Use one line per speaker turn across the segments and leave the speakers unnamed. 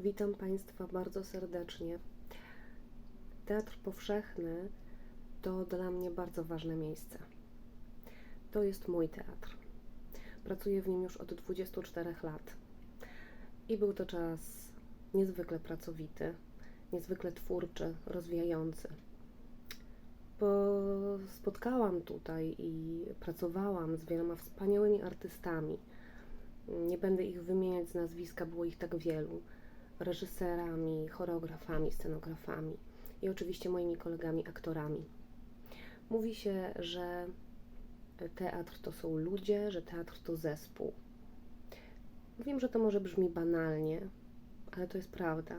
Witam Państwa bardzo serdecznie. Teatr Powszechny to dla mnie bardzo ważne miejsce. To jest mój teatr. Pracuję w nim już od 24 lat. I był to czas niezwykle pracowity, niezwykle twórczy, rozwijający. Bo spotkałam tutaj i pracowałam z wieloma wspaniałymi artystami. Nie będę ich wymieniać z nazwiska, było ich tak wielu. Reżyserami, choreografami, scenografami i oczywiście moimi kolegami aktorami. Mówi się, że teatr to są ludzie, że teatr to zespół. Wiem, że to może brzmi banalnie, ale to jest prawda.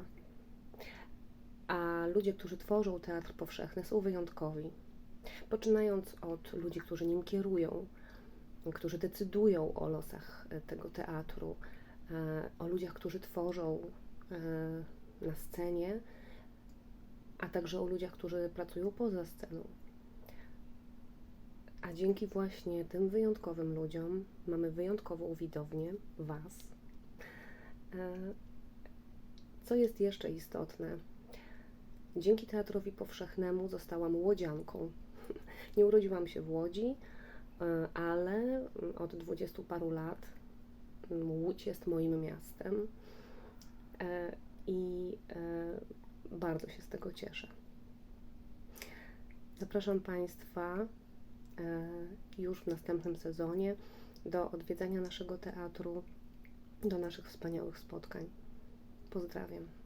A ludzie, którzy tworzą teatr powszechny, są wyjątkowi. Poczynając od ludzi, którzy nim kierują, którzy decydują o losach tego teatru, e, o ludziach, którzy tworzą na scenie, a także o ludziach, którzy pracują poza sceną. A dzięki właśnie tym wyjątkowym ludziom mamy wyjątkową widownię Was. E, Co jest jeszcze istotne? Dzięki Teatrowi Powszechnemu zostałam łodzianką. Nie urodziłam się w Łodzi, e, ale od dwudziestu paru lat Łódź jest moim miastem e, i e, bardzo się z tego cieszę. Zapraszam Państwa e, już w następnym sezonie do odwiedzania naszego teatru, do naszych wspaniałych spotkań. Pozdrawiam.